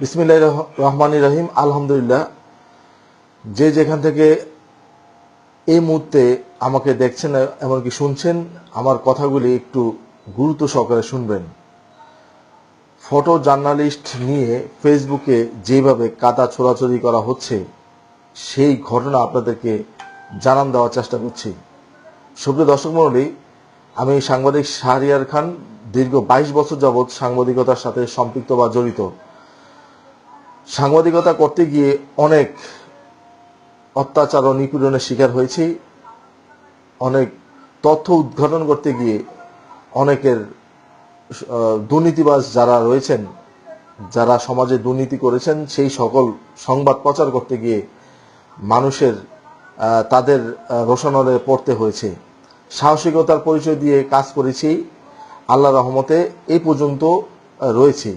বিসমিল্লাহ রহমান রহিম, আলহামদুলিল্লাহ। যে যেখান থেকে এই মুহূর্তে আমাকে দেখছেন এমনকি শুনছেন, আমার কথাগুলি একটু গুরুত্ব সহকারে শুনবেন। ফটো জার্নালিস্ট নিয়ে ফেসবুকে যেভাবে কাদা ছোড়াছড়ি করা হচ্ছে, সেই ঘটনা আপনাদেরকে জানান দেওয়ার চেষ্টা করছি। সুপ্রিয় দর্শক মণ্ডলী, আমি সাংবাদিক শাহরিয়ার খান, দীর্ঘ বাইশ বছর যাবৎ সাংবাদিকতার সাথে সম্পৃক্ত বা জড়িত। সাংবাদিকতা করতে গিয়ে অনেক অত্যাচার ও নিপীড়নের শিকার হয়েছি। অনেক তথ্য উদ্ঘাটন করতে গিয়ে অনেকের দুর্নীতিবাজ যারা রয়েছেন, যারা সমাজে দুর্নীতি করেছেন, সেই সকল সংবাদ প্রচার করতে গিয়ে মানুষের তাদের রোশনলে পড়তে হয়েছে। সাহসিকতার পরিচয় দিয়ে কাজ করেছি। আল্লাহ রহমতে এই পর্যন্ত রয়েছে।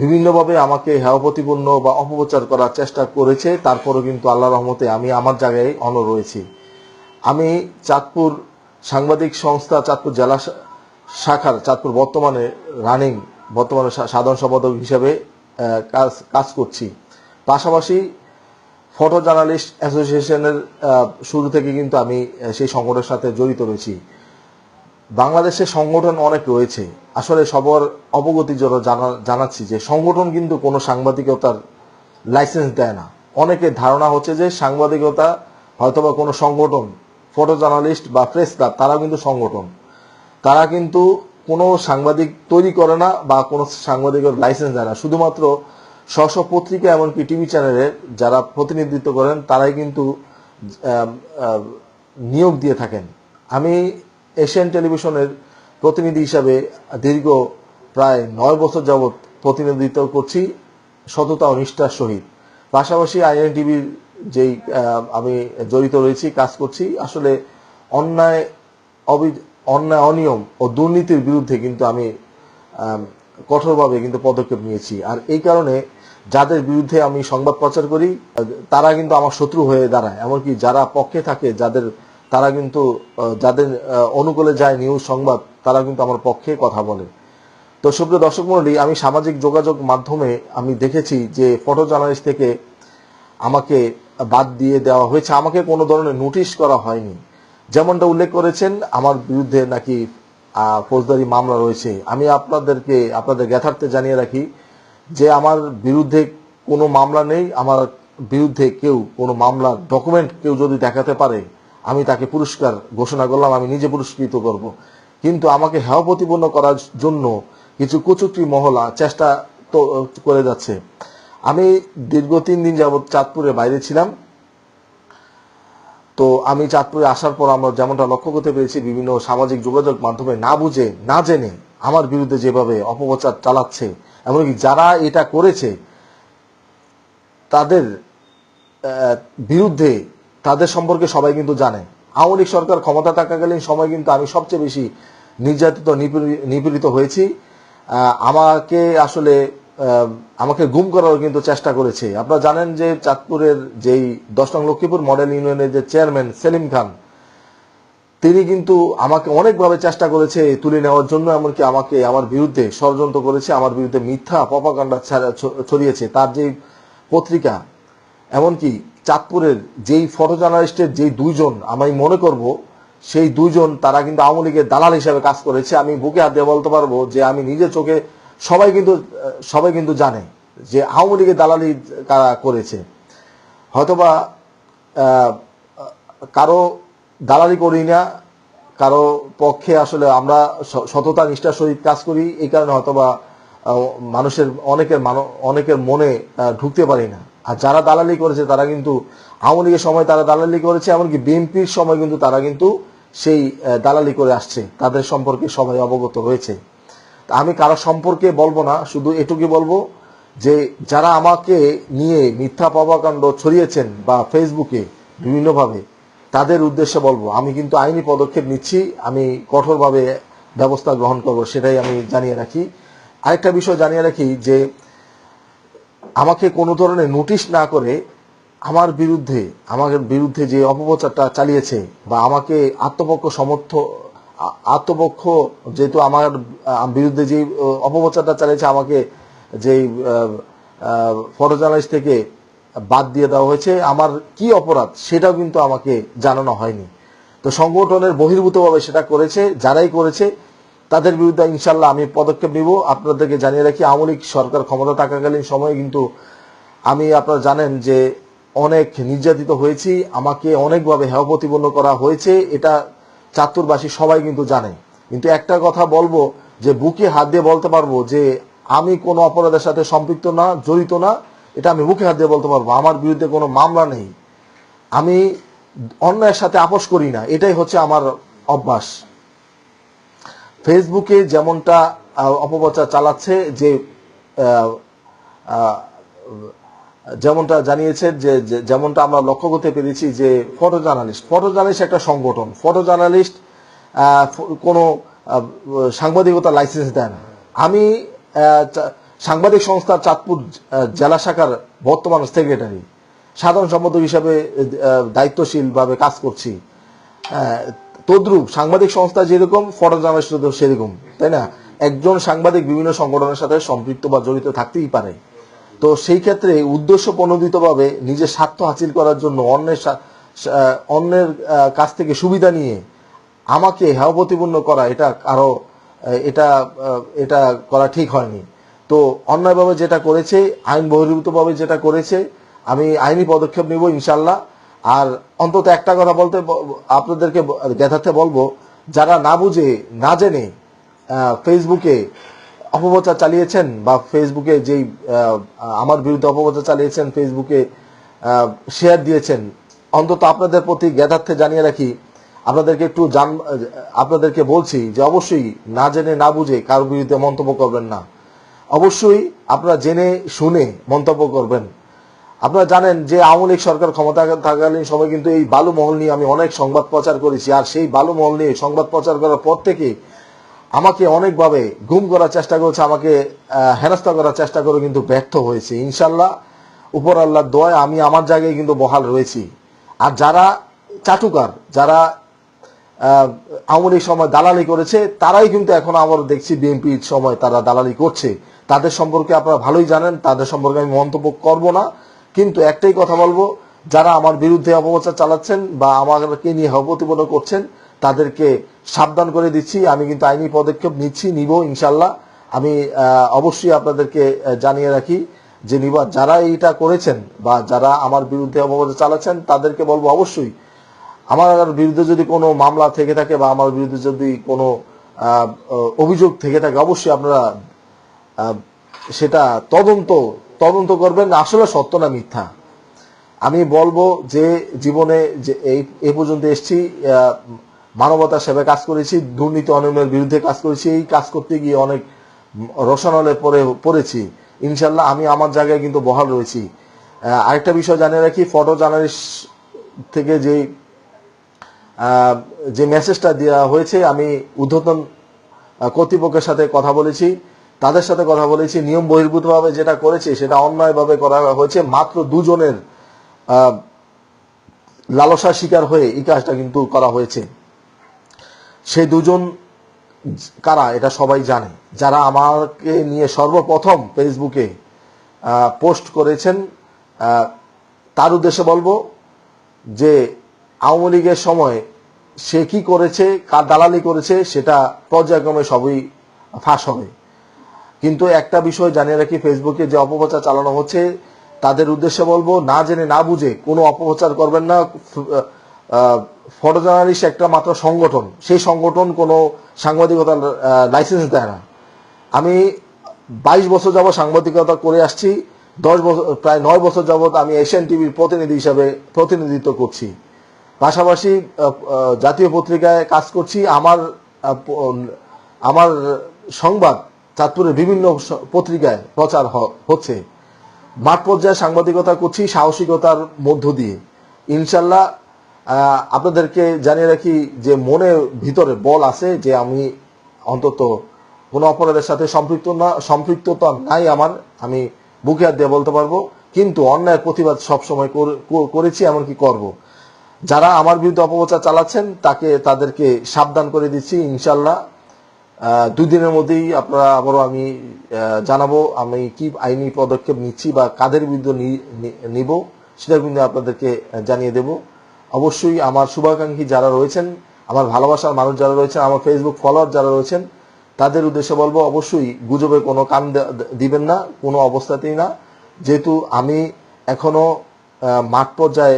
বিভিন্নভাবে আমাকে হেয় প্রতিপন্ন বা অপপ্রচার করার চেষ্টা করেছে, তারপরও কিন্তু আল্লাহ রহমতে আমি আমার জায়গায় অন রয়েছি। আমি চাঁদপুর সাংবাদিক সংস্থা, চাঁদপুর জেলা শাখার, চাঁদপুর বর্তমানে রানিং বর্তমানে সাধারণ সম্পাদক হিসাবে কাজ কাজ করছি। পাশাপাশি ফটো জার্নালিস্ট অ্যাসোসিয়েশনের শুরু থেকে কিন্তু আমি সেই সংগঠনের সাথে জড়িত রয়েছি। বাংলাদেশে সংগঠন অনেক রয়েছে। আসলে সবার অবগতির জন্য জানা- জানাচ্ছি যে সংগঠন কিন্তু কোনো সাংবাদিকতার লাইসেন্স দেয় না। অনেকের ধারণা হচ্ছে যে সাংবাদিকতা হয়তোবা কোনো সংগঠন ফটো জার্নালিস্ট বা প্রেস ক্লাব তারা কিন্তু সংগঠন। তারা কিন্তু কোনো সাংবাদিক তৈরি করে না বা কোনো সাংবাদিকের লাইসেন্স দেয় না। শুধুমাত্র স্ব পত্রিকা এমনকি টিভি চ্যানেলের যারা প্রতিনিধিত্ব করেন, তারাই কিন্তু নিয়োগ দিয়ে থাকেন। আমি এশিয়ান টেলিভিশনের প্রতিনিধি হিসাবে দীর্ঘ প্রায় নয় বছর যাবৎ প্রতিনিধিত্ব করছি সততা ও নিষ্ঠার সহিত। পাশাপাশি আইএন টিভির যেই আমি জড়িত রয়েছি, কাজ করছি, আসলে অন্যায় অবি- অন্যায় অনিয়ম ও দুর্নীতির বিরুদ্ধে কিন্তু আমি কঠোরভাবে কিন্তু পদক্ষেপ নিয়েছি। আর এই কারণে যাদের বিরুদ্ধে আমি সংবাদ প্রচার করি, তারা কিন্তু আমার শত্রু হয়ে দাঁড়ায়। এমনকি যারা পক্ষে থাকে, যাদের তারা কিন্তু যাদের অনুকূলে যায় নিউজ সংবাদ, তারা কিন্তু আমার পক্ষে কথা বলে। তো সুপ্রিয় দর্শক মন্ডলী, আমি সামাজিক যোগাযোগ মাধ্যমে আমি দেখেছি যে ফটো জার্নালিস্ট থেকে আমাকে বাদ দিয়ে দেওয়া হয়েছে। আমাকে কোনো ধরনের নোটিশ করা হয়নি। যেমনটা উল্লেখ করেছেন, আমার বিরুদ্ধে নাকি ফৌজদারি মামলা রয়েছে। আমি আপনাদেরকে, আপনাদের জ্ঞাতার্থে জানিয়ে রাখি যে আমার বিরুদ্ধে কোনো মামলা নেই। আমার বিরুদ্ধে কেউ কোনো মামলার ডকুমেন্ট কেউ যদি দেখাতে পারে আমি তাকে পুরস্কার ঘোষণা করলাম, আমি নিজে পুরস্কৃত করব। কিন্তু আমাকে হেয় প্রতিপন্ন করার জন্য কিছু কুচুক্তি মহলা চেষ্টা তো, করে যাচ্ছে। আমি দীর্ঘ তিন দিন যাবৎ চাঁদপুরে বাইরে ছিলাম। তো আমি চাঁদপুরে আসার পর আমরা যেমনটা লক্ষ্য করতে পেরেছি, বিভিন্ন সামাজিক যোগাযোগ মাধ্যমে না বুঝে, না জেনে আমার বিরুদ্ধে যেভাবে অপপ্রচার চালাচ্ছে, এমনকি যারা এটা করেছে, তাদের বিরুদ্ধে তাদের সম্পর্কে সবাই কিন্তু জানে। আওয়ামী লীগ সরকার ক্ষমতা থাকাকালীন সময় কিন্তু আমি সবচেয়ে বেশি নির্যাতিত, নিপীড়ি- নিপীড়িত হয়েছি। আমাকে আসলে আমাকে গুম করার কিন্তু চেষ্টা করেছে। আপনারা জানেন যে চাঁদপুরের যেই দশ নং লক্ষ্মীপুর মডেল ইউনিয়নের যে চেয়ারম্যান সেলিম খান, তিনি কিন্তু আমাকে অনেকভাবে চেষ্টা করেছে তুলে নেওয়ার জন্য, এমনকি আমাকে আমার বিরুদ্ধে ষড়যন্ত্র করেছে, আমার বিরুদ্ধে মিথ্যা পপাকাণ্ডা ছড়িয়েছে। তার যে পত্রিকা, এমনকি চাঁদপুরের যেই ফটো জার্নালিস্টের যেই দুইজন আমি মনে করব, সেই দুইজন তারা কিন্তু আওয়ামী লীগের দালাল হিসাবে কাজ করেছে। আমি বুকে হাত দিয়ে বলতে পারব যে আমি নিজের চোখে সবাই কিন্তু সবাই কিন্তু জানে যে আওয়ামী লীগের দালালি কারা করেছে। হয়তোবা কারও দালালি করি না, কারও পক্ষে আসলে আমরা সততা, নিষ্ঠার সহিত কাজ করি, এই কারণে হয়তোবা মানুষের অনেকের অনেকের মনে ঢুকতে পারি না। আর যারা দালালি করেছে, তারা কিন্তু আওয়ামী লীগের সময় তারা দালালি করেছে, এমনকি বিএনপির সময় কিন্তু তারা কিন্তু সেই দালালি করে আসছে। তাদের সম্পর্কে সবাই অবগত হয়েছে। আমি কারও সম্পর্কে বলব না, শুধু এটুকুই বলব যে যারা আমাকে নিয়ে মিথ্যা পাবাকাণ্ড ছড়িয়েছেন বা ফেসবুকে বিভিন্নভাবে, তাদের উদ্দেশ্যে বলব, আমি কিন্তু আইনি পদক্ষেপ নিচ্ছি, আমি কঠোরভাবে ব্যবস্থা গ্রহণ করব, সেটাই আমি জানিয়ে রাখি। আরেকটা বিষয় জানিয়ে রাখি যে আমাকে কোনো ধরনের নোটিশ না করে আমার বিরুদ্ধে আমার বিরুদ্ধে যে অপপ্রচারটা চালিয়েছে বা আমাকে আত্মপক্ষ সমর্থ আত্মপক্ষ যেহেতু আমার বিরুদ্ধে যে অপপ্রচারটা চালিয়েছে আমাকে যে ফটো জার্নালিস্ট থেকে বাদ দিয়ে দেওয়া হয়েছে, আমার কি অপরাধ সেটাও কিন্তু আমাকে জানানো হয়নি। তো সংগঠনের বহির্ভূতভাবে সেটা করেছে, যারাই করেছে তাদের বিরুদ্ধে ইনশাল্লাহ আমি পদক্ষেপ নিব। আপনাদেরকে জানিয়ে রাখি, আওয়ামী লীগ সরকার ক্ষমতা থাকাকালীন সময়ে কিন্তু আমি, আপনারা জানেন যে অনেক নির্যাতিত হয়েছি, আমাকে অনেকভাবে হেয় প্রতিপন্ন করা হয়েছে, এটা চাতুর্বাসী সবাই কিন্তু জানে। কিন্তু একটা কথা বলব, যে বুকে হাত দিয়ে বলতে পারব যে আমি কোনো অপরাধের সাথে সম্পৃক্ত না, জড়িত না, এটা আমি বুকে হাত দিয়ে বলতে পারব। আমার বিরুদ্ধে কোনো মামলা নেই। আমি অন্যায়ের সাথে আপোষ করি না, এটাই হচ্ছে আমার অভ্যাস। ফেসবুকে যেমনটা অপপ্রচার চালাচ্ছে, যে যেমনটা জানিয়েছে যে যেমনটা আমরা লক্ষ্য করতে পেরেছি যে ফটো জার্নালিস্ট ফটো জার্নালিস্ট একটা সংগঠন। ফটো জার্নালিস্ট কোনো সাংবাদিকতা লাইসেন্স দেন আমি সাংবাদিক সংস্থার চাঁদপুর জেলা শাখার বর্তমান সেক্রেটারি। সাধারণ সম্পাদক হিসাবে দায়িত্বশীলভাবে কাজ করছি। তদ্রুপ সাংবাদিক সংস্থা যেরকম ফটো জার্নালিস্ট সেরকম, তাই না? একজন সাংবাদিক বিভিন্ন সংগঠনের সাথে সম্পৃক্ত বা জড়িত থাকতেই পারে। তো সেই ক্ষেত্রে উদ্দেশ্য প্রণোদিতভাবে নিজের স্বার্থ হাসিল করার জন্য অন্যের অন্যের কাছ থেকে সুবিধা নিয়ে আমাকে হেয় প্রতিপন্ন করা এটা আরও এটা এটা করা ঠিক হয়নি। তো অন্যায়ভাবে যেটা করেছে, আইন বহির্ভূতভাবে যেটা করেছে, আমি আইনি পদক্ষেপ নেব ইনশাল্লাহ আর অন্তত একটা কথা বলতে আপনাদেরকে জ্ঞাতার্থে বলব, যারা না বুঝে, না জেনে ফেসবুকে অপপ্রচার চালিয়েছেন বা ফেসবুকে যেই আমার বিরুদ্ধে অপপ্রচার চালিয়েছেন ফেসবুকে শেয়ার দিয়েছেন, অন্তত আপনাদের প্রতি জ্ঞাতার্থে জানিয়ে রাখি, আপনাদেরকে একটু জান, আপনাদেরকে বলছি যে অবশ্যই না জেনে, না বুঝে কারোর বিরুদ্ধে মন্তব্য করবেন না। অবশ্যই আপনারা জেনে, শুনে মন্তব্য করবেন। আপনারা জানেন যে আওয়ামী লীগ সরকার ক্ষমতা থাকাকালীন সময় কিন্তু এই বালু মহল নিয়ে আমি অনেক সংবাদ প্রচার করেছি। আর সেই বালু মহল নিয়ে সংবাদ প্রচার করার পর থেকে আমাকে অনেকভাবে গুম করার চেষ্টা করেছে, আমাকে হেনস্থা করার চেষ্টা করে কিন্তু ব্যর্থ হয়েছে। ইনশাল্লাহ উপর আল্লাহর দয় আমি আমার জায়গায় কিন্তু বহাল রয়েছি। আর যারা চাটুকার, যারা আওয়ামী লীগ সময় দালালি করেছে, তারাই কিন্তু এখন আবার দেখছি বিএনপির সময় তারা দালালি করছে। তাদের সম্পর্কে আপনারা ভালোই জানেন, তাদের সম্পর্কে আমি মন্তব্য করব না। কিন্তু একটাই কথা বলব, যারা আমার বিরুদ্ধে অপপ্রচার চালাচ্ছেন বা আমাকে নিয়ে প্রতিপন্ন করছেন, তাদেরকে সাবধান করে দিচ্ছি। আমি কিন্তু আইনি পদক্ষেপ নিচ্ছি, নিব ইনশাল্লাহ আমি অবশ্যই আপনাদেরকে জানিয়ে রাখি যে নিবা, যারা এইটা করেছেন বা যারা আমার বিরুদ্ধে অপপ্রচার চালাচ্ছেন, তাদেরকে বলব অবশ্যই, আমার বিরুদ্ধে যদি কোনো মামলা থেকে থাকে বা আমার বিরুদ্ধে যদি কোনো অভিযোগ থেকে থাকে, অবশ্যই আপনারা সেটা তদন্ত তদন্ত করবেন আসলে সত্য না মিথ্যা? আমি বলব যে জীবনে যে এই এই পর্যন্ত এসেছি মানবতার সেবায় কাজ করেছি দুর্নীতি অনিয়মের বিরুদ্ধে কাজ করেছি এই কাজ করতে গিয়ে অনেক রসনালে পরে পড়েছি। ইনশাল্লাহ আমি আমার জায়গায় কিন্তু বহাল রয়েছি। আরেকটা বিষয় জানিয়ে রাখি ফটো জার্নালিস্ট থেকে যে যে মেসেজটা দেওয়া হয়েছে আমি আহ, কর্তৃপক্ষের সাথে কথা বলেছি। তাদের সাথে কথা বলেছি, নিয়ম বহির্ভূতভাবে যেটা করেছে সেটা অন্যায়ভাবে করা হয়েছে। মাত্র দুজনের লালসা শিকার হয়ে এই কাজটা কিন্তু করা হয়েছে। সেই দুজন কারা এটা সবাই জানে। যারা আমাকে নিয়ে সর্বপ্রথম ফেসবুকে পোস্ট করেছেন তার উদ্দেশ্যে বলব যে আওয়ামী লীগের সময় সে কি করেছে, কার দালালি করেছে, সেটা পর্যায়ক্রমে সবই ফাঁস হবে। কিন্তু একটা বিষয় জানিয়ে রাখি ফেসবুকে যে অপপ্রচার চালানো হচ্ছে, তাদের উদ্দেশ্যে বলব, না জেনে না বুঝে কোনো অপপ্রচার করবেন না। ফটো জার্নালিস্ট একটা মাত্র সংগঠন, সেই সংগঠন কোনো সাংবাদিকতার লাইসেন্স দেয় না। আমি বাইশ বছর যাবৎ সাংবাদিকতা করে আসছি, দশ বছর প্রায় নয় বছর যাবৎ আমি এশিয়ান টিভির প্রতিনিধি হিসাবে প্রতিনিধিত্ব করছি। পাশাপাশি জাতীয় পত্রিকায় কাজ করছি। আমার আমার সংবাদ চাঁদপুরের বিভিন্ন পত্রিকায় প্রচার হচ্ছে। মাঠ পর্যায়ে সাংবাদিকতা করছি সাহসিকতার মধ্য দিয়ে। ইনশাল্লাহ আপনাদেরকে জানিয়ে রাখি যে মনে ভিতরে বল আছে যে আমি অন্তত কোনো অপরাধের সাথে সম্পৃক্ত না সম্পৃক্ততা নাই আমার, আমি বুকে হাত দিয়ে বলতে পারব। কিন্তু অন্যায়ের প্রতিবাদ সবসময় করে- কর- করেছি, এমনকি করব। যারা আমার বিরুদ্ধে অপপ্রচার চালাচ্ছেন, তাকে তাদেরকে সাবধান করে দিচ্ছি, ইনশাল্লাহ। দুই দিনের মধ্যেই আপনারা আবারও আমি জানাব আমি কি আইনি পদক্ষেপ নিচ্ছি বা কাদের বিরুদ্ধে নিব সেটা কিন্তু আপনাদেরকে জানিয়ে দেব। অবশ্যই আমার শুভাকাঙ্ক্ষী যারা রয়েছেন, আমার ভালোবাসার মানুষ যারা রয়েছেন, আমার ফেসবুক ফলোয়ার যারা রয়েছেন, তাদের উদ্দেশ্যে বলব, অবশ্যই গুজবে কোনো কান দিবেন না, কোনো অবস্থাতেই না। যেহেতু আমি এখনও মাঠ পর্যায়ে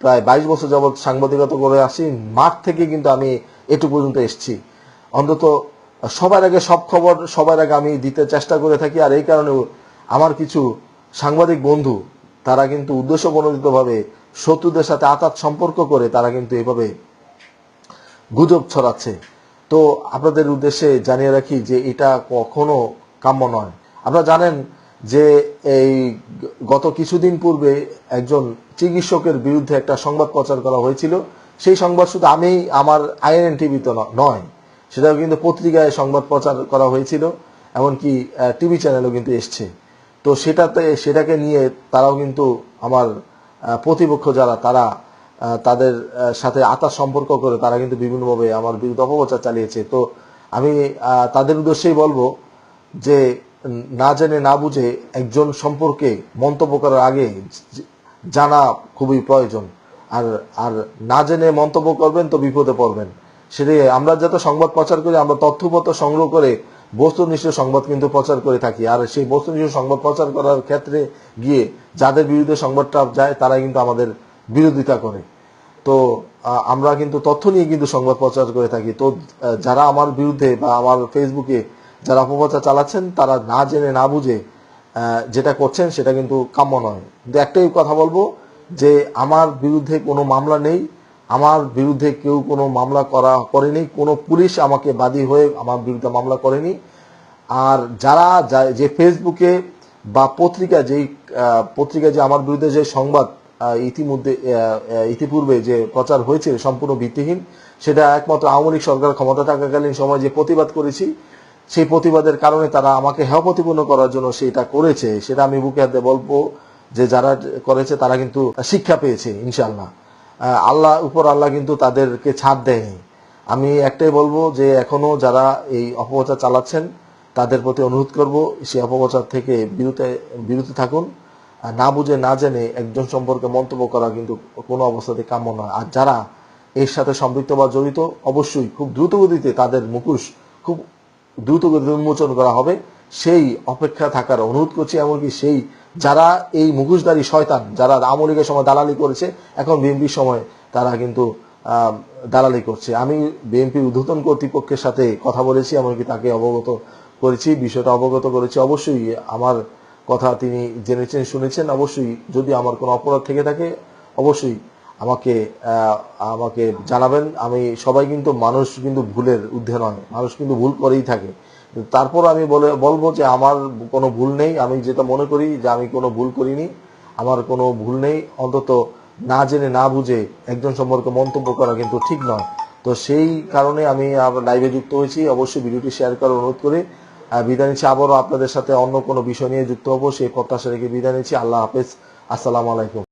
প্রায় বাইশ বছর যাবৎ সাংবাদিকতা করে আসি, মাঠ থেকে কিন্তু আমি এটু পর্যন্ত এসছি। অন্তত সবার আগে সব খবর সবার আগে আমি দিতে চেষ্টা করে থাকি, আর এই কারণে আমার কিছু সাংবাদিক বন্ধু, তারা কিন্তু উদ্দেশ্য প্রণোদিতভাবে শত্রুদের সাথে আতাত সম্পর্ক করে, তারা কিন্তু এভাবে গুজব ছড়াচ্ছে। তো আপনাদের উদ্দেশ্যে জানিয়ে রাখি যে এটা কখনো কাম্য নয়। আপনারা জানেন যে এই গত কিছুদিন পূর্বে একজন চিকিৎসকের বিরুদ্ধে একটা সংবাদ প্রচার করা হয়েছিল। সেই সংবাদ শুধু আমি, আমার আইএনএন টিভিতে নয়। সেটাও কিন্তু পত্রিকায় সংবাদ প্রচার করা হয়েছিল, এমনকি টিভি চ্যানেলও কিন্তু এসছে। তো সেটাতে, সেটাকে নিয়ে তারাও কিন্তু আমার প্রতিপক্ষ যারা, তারা তাদের সাথে আতার সম্পর্ক করে তারা কিন্তু বিভিন্নভাবে আমার বিরুদ্ধে অপপ্রচার চালিয়েছে। তো আমি তাদের উদ্দেশ্যেই বলব যে, না জেনে না বুঝে একজন সম্পর্কে মন্তব্য করার আগে জানা খুবই প্রয়োজন। আর আর না জেনে মন্তব্য করবেন তো বিপদে পড়বেন। সেটাই আমরা যত সংবাদ প্রচার করি, আমরা তথ্যপত্র সংগ্রহ করে বস্তুনিষ্ঠ সংবাদ কিন্তু প্রচার করে থাকি। আর সেই বস্তুনিষ্ঠ সংবাদ প্রচার করার ক্ষেত্রে গিয়ে যাদের বিরুদ্ধে সংবাদটা যায় তারা কিন্তু আমাদের বিরোধিতা করে। তো আমরা কিন্তু তথ্য নিয়ে কিন্তু সংবাদ প্রচার করে থাকি। তো যারা আমার বিরুদ্ধে বা আমার ফেসবুকে যারা অপপ্রচার চালাচ্ছেন, তারা না জেনে, না বুঝে যেটা করছেন, সেটা কিন্তু কাম্য নয়। কিন্তু একটাই কথা বলব যে, আমার বিরুদ্ধে কোনো মামলা নেই আমার বিরুদ্ধে কেউ কোনো মামলা করা করেনি, কোনো পুলিশ আমাকে বাদী হয়ে আমার বিরুদ্ধে মামলা করেনি। আর যারা যে ফেসবুকে বা পত্রিকা যেই পত্রিকা যে আমার বিরুদ্ধে যে সংবাদ ইতিমধ্যে ইতিপূর্বে যে প্রচার হয়েছে, সম্পূর্ণ ভিত্তিহীন, সেটা একমাত্র আওয়ামী লীগ সরকার ক্ষমতা থাকাকালীন সময় যে প্রতিবাদ করেছি, সেই প্রতিবাদের কারণে তারা আমাকে হেয় প্রতিপন্ন করার জন্য সেটা করেছে। সেটা আমি বুকে হাতে বলব যে যারা করেছে তারা কিন্তু শিক্ষা পেয়েছে ইনশাল্লাহ আল্লাহ, উপর আল্লাহ কিন্তু তাদেরকে ছাড় দেয়নি। আমি একটাই বলব যে এখনও যারা এই অপপ্রচার চালাচ্ছেন, তাদের প্রতি অনুরোধ করব, সেই অপপ্রচার থেকে বিরতে বিরত থাকুন। না বুঝে, না জেনে একজন সম্পর্কে মন্তব্য করা কিন্তু কোনো অবস্থাতে কাম্য নয়। আর যারা এর সাথে সম্পৃক্ত বা জড়িত, অবশ্যই খুব দ্রুত গতিতে তাদের মুখোশ, খুব দ্রুত গতিতে উন্মোচন করা হবে। সেই অপেক্ষা থাকার অনুরোধ করছি, এমনকি সেই যারা এই মুখোশধারী শয়তান, যারা আওয়ামী লীগের সময় দালালি করেছে, এখন বিএনপির সময় তারা কিন্তু দালালি করছে। আমি বিএনপির উদ্ধতন কর্তৃপক্ষের সাথে কথা বলেছি, এমনকি তাকে অবগত করেছি, বিষয়টা অবগত করেছি। অবশ্যই আমার কথা তিনি জেনেছেন, শুনেছেন। অবশ্যই যদি আমার কোনো অপরাধ থেকে থাকে, অবশ্যই আমাকে আমাকে জানাবেন। আমি সবাই কিন্তু মানুষ কিন্তু ভুলের ঊর্ধ্বে নয়, মানুষ কিন্তু ভুল করেই থাকে। তারপর আমি বলে বলব যে আমার কোনো ভুল নেই। আমি যেটা মনে করি যে আমি কোনো ভুল করিনি, আমার কোনো ভুল নেই। অন্তত না জেনে না বুঝে একজন সম্পর্কে মন্তব্য করা কিন্তু ঠিক নয়। তো সেই কারণে আমি লাইভে যুক্ত হয়েছি। অবশ্যই ভিডিওটি শেয়ার করার অনুরোধ করি। বিদায় নিচ্ছি। আবারও আপনাদের সাথে অন্য কোনো বিষয় নিয়ে যুক্ত হব। সেই প্রত্যাশা রেখে বিদায় নিচ্ছি। আল্লাহ হাফেজ। আসসালামু আলাইকুম।